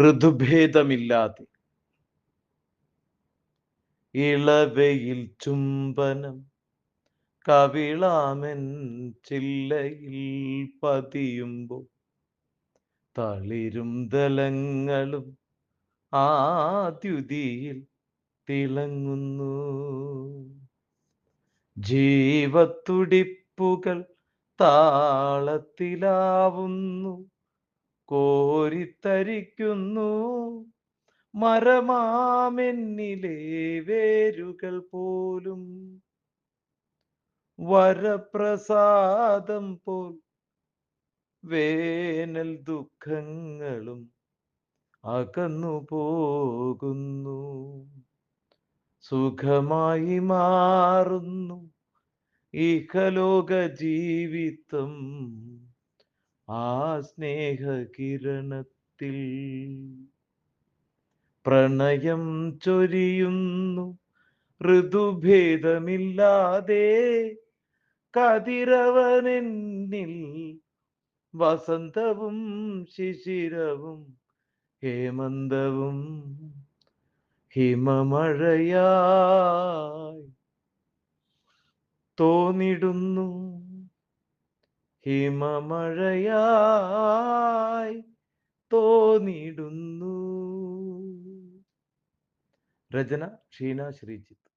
ഋതുഭേദമില്ലാതെ. ഇളവയിൽ ചുംബനം കവിളാമൻ ചില്ലയിൽ പതിയുമ്പോൾ തളിരും ദലങ്ങളും ആദ്യുതിയിൽ തിളങ്ങുന്നു. ജീവത്തുടിപ്പുകൾ താളത്തിലാവുന്നു. കോരിത്തരിക്കുന്നു. മരമാമെന്നിലെ വേരുകൾ പോലും വരപ്രസാദം പോൽ വേനൽ ദുഃഖങ്ങളും അകന്നു പോകുന്നു. സുഖമായി മാറുന്നു. ഇഹലോക ജീവിതം ആ സ്നേഹകിരണത്തിൽ പ്രണയം ചൊരിയുന്നു. ഋതുഭേദമില്ലാതെ കതിരവനെന്നിൽ വസന്തവും ശിശിരവും ഹേമന്തവും ഹിമമഴയായി തോന്നിടുന്നു. ഹിമമഴയായി തോന്നിടുന്നു. രചന ഷീന ശ്രീജിത്ത്.